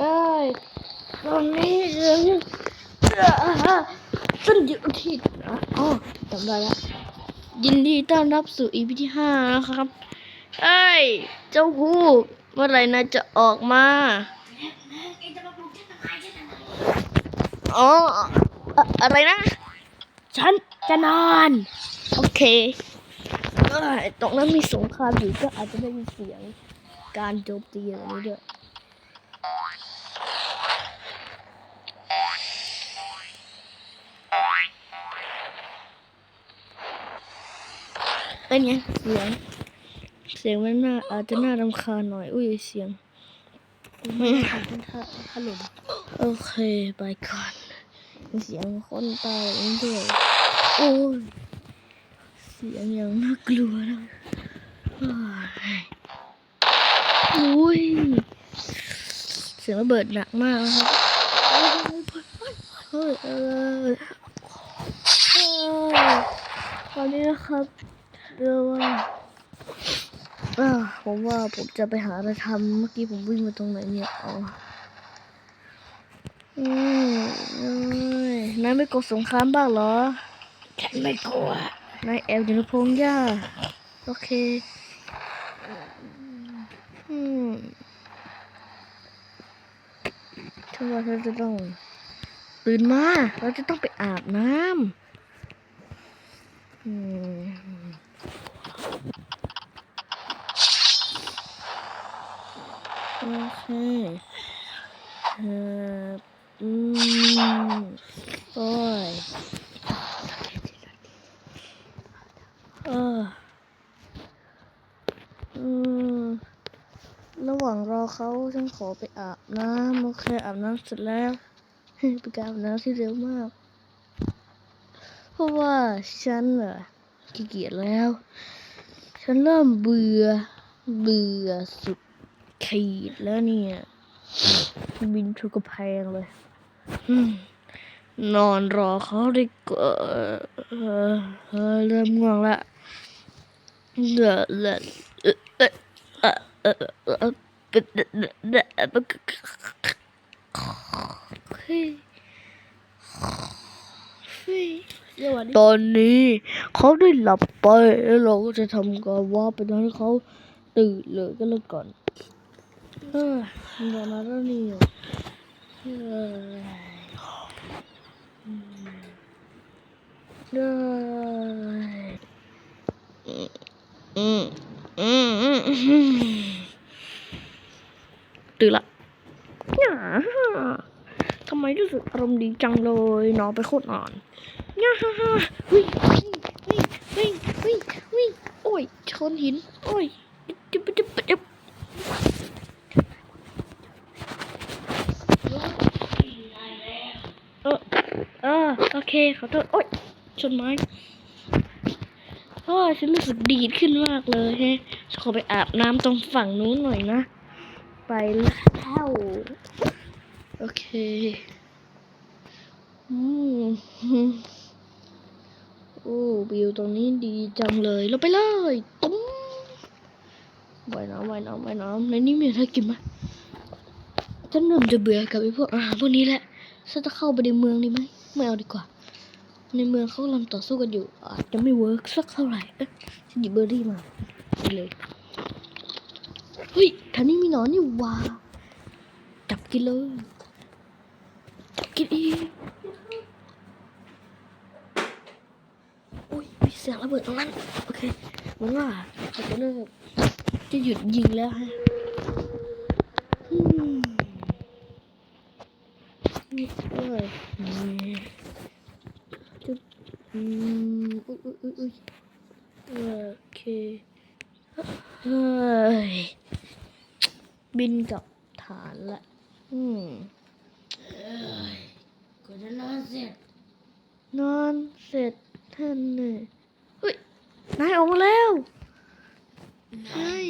เอ้ยตอนนี้ฉันฉันอยู่ที่อ๋อจำได้แล้วยินดีต้อนรับสู่อีพีที่ห้านะครับเอ้ย เจ้าฮูกเมื่อไหร่นาจะออกมาอ๋ออะอะไรนะ ฉันจะนอน โอเคตรงนั้นมีสงครามอยู่ก็อาจจะได้ยินเสียงการโจมตีอะไรนี้ด้วย เป็นไงเสียงเสียงมันน่าอาจจะน่ารำคาญหน่อย อุ้ยเสียงถล่มโอเคไปก่อนมีเสียงคนตายอย่างนี้ด้วยโอ้ยเสียงอย่างน่ากลัวนะอ้ายอุ้ยเสียงระเบิดหนักมากนะครับเฮ้ยเออเฮ้ยตอนนี้นะครับ เรียกว่าอ่าผมว่าผมจะไปหาอะไรทำเมื่อกี้ผมวิ่งมาตรงไหนเนี่ยอ๋ออืมเอ้ยนายไม่กลัวสงครามบ้างเหรอ ฉันไม่กลัวนายแอบอยู่ในพงหญ้า โอเค อืมฉันว่าฉันจะต้อง ตื่นมา เราจะต้องไปอาบน้ำอืม โอเคเอออืมโอ้ยเอออืมระหว่างรอเขาฉันขอไปอาบน้ำโอเคอาบน้ำเสร็จแล้วเป็นการอาบน้ำที่เร็วมาก เพราะว่าฉันอะขี้เกียจแล้ว ฉันเริ่มเบื่อเบื่อสุด ขีดแล้วเนี่ยบินทุกกระแพงเลยนอนรอเขาดีกว่าเออเออเริ่มง่วงละเดอะเดอะเออเออเออเออเออเออเดอะเดอะเดอะเดอะเฮ้ยเฮ้ยเรียกว่าตอนนี้เขาได้หลับไปแล้วเราก็จะทำการว่าไปตอนที่เขาตื่นเลยก็แล้วก่อน เฮ้ยนอนมาแล้วนี่เฮ้ยเฮ้ยอืมอืมอืมอืมตื่นละหย่าทำไมรู้สึกอารมณ์ดีจังเลยนอนไปโคตรนานย่าฮ่าฮ่าวิ่งวิ่งวิ่งวิ่งวิ่งโอ้ยชนหิน โอ้ยจุ๊บจุ๊บจุ๊บเออเออโอเค ขอโทษโอ้ยชนไม้โอ้ยฉันรู้สึกดีดขึ้นมากเลยแฮะฉันขอไปอาบน้ำตรงฝั่งนู้นหน่อยนะ ไปแล้วโอเคอืมโอ้วิวตรงนี้ดีจังเลย เราไปเลยตุ้มว่ายน้ำว่ายน้ำว่ายน้ำในนี้มีอะไรกินไหมฉันเริ่มจะเบื่อกับไอ้พวกอาหารพวกนี้แหละฉันจะเข้าไปในเมืองดีไหมไม่เอาดีกว่า ในเมืองเขากำลังต่อสู้กันอยู่ อาจจะไม่เวิร์กสักเท่าไหร่ฉันหยิบเบอร์รี่มาไปเลยเฮ้ยแถวนี้มีหนอนนี่ว่าจับกินเลยจับกินอีกอุ้ยมีเสียงระเบิดตรงนั้นโอเคเหมือนว่าเขาจะเริ่มจะหยุดยิงแล้วฮะอืมนี่เลยนี่จุดอืม อุ้ยอุ้ยอุ้ยอุ้ยโอเคเฮ้ยบินกลับฐานละอืมกูจะนอนเสร็จ นอนเสร็จท่านเนี่ยเฮ้ยนายออกมาแล้วเฮ้ย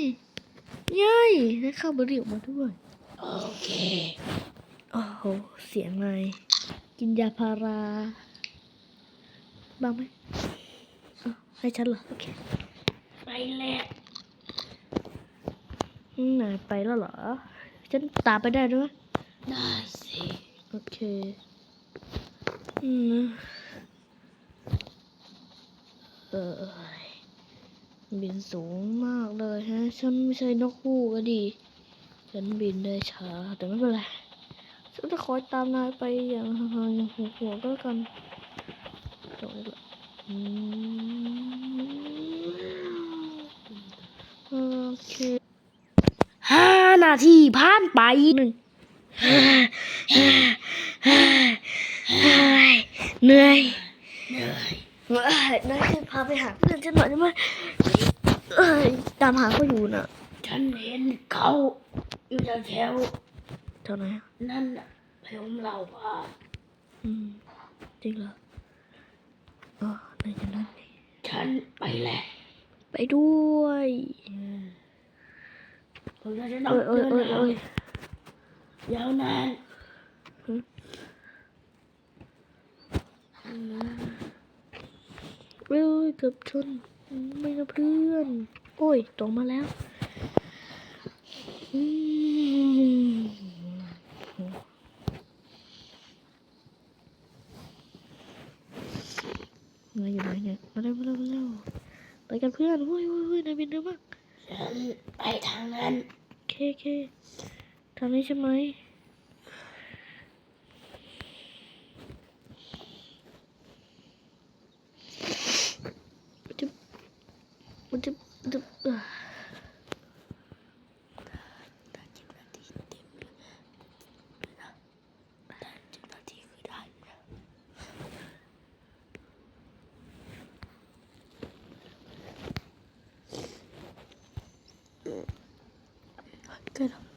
ยัยนายเข้าบริออกมาด้วยโอเคโอ้โหเสียงนายกินยาพาราบ้างไหมอ้าว ให้ฉันเหรอโอเคไปแล้วอืมนายไปแล้วเหรอ ฉันตามไปได้ด้วยได้สิโอเคอืมนะเออบินสูงมากเลยฮะ ฉันไม่ใช่นกฮูกก็ดี ฉันบินได้ช้า แต่ไม่เป็นไร ฉันจะคอยตามนายไปอย่างห่างๆอย่างหัวๆก็แล้วกันตรงนี้ละอืมโอเค ห้า นาทีผ่านไปหนึ่งเหนื่อยเหนื่อยนายช่วยพาไปหาเพื่อนฉันหน่อยได้ไหมตามหาเขาอยู่น่ะ ฉันเห็นเขาอยู่แถวเท่าไหร่อะๆนั่นน่ะผมเล่าว่าอืมจริงเหรออ๋อนนั่นฉันไปแหล้วไปด้วย ผมจะต้องเอ้ยเอ้เดิยเอ้ยนทางเอ้ยยาวนานเอ้ยเกือบชนไม่นะเพื่อน โอ้ยตกมาแล้วอืมนายอยู่ไหนเนี่ยมาเร็วมาเร็วมาเร็วไปกันเพื่อนเฮ้ยเฮ้ยเฮ้ยนายบินเร็วมาก ฉันไปทางนั้นเคเคทางนี้ใช่ไหมจะมันจะจะเอ่อ สิบนาทีเต็มเลยนะสิบนาทีคือได้นะ ก็แ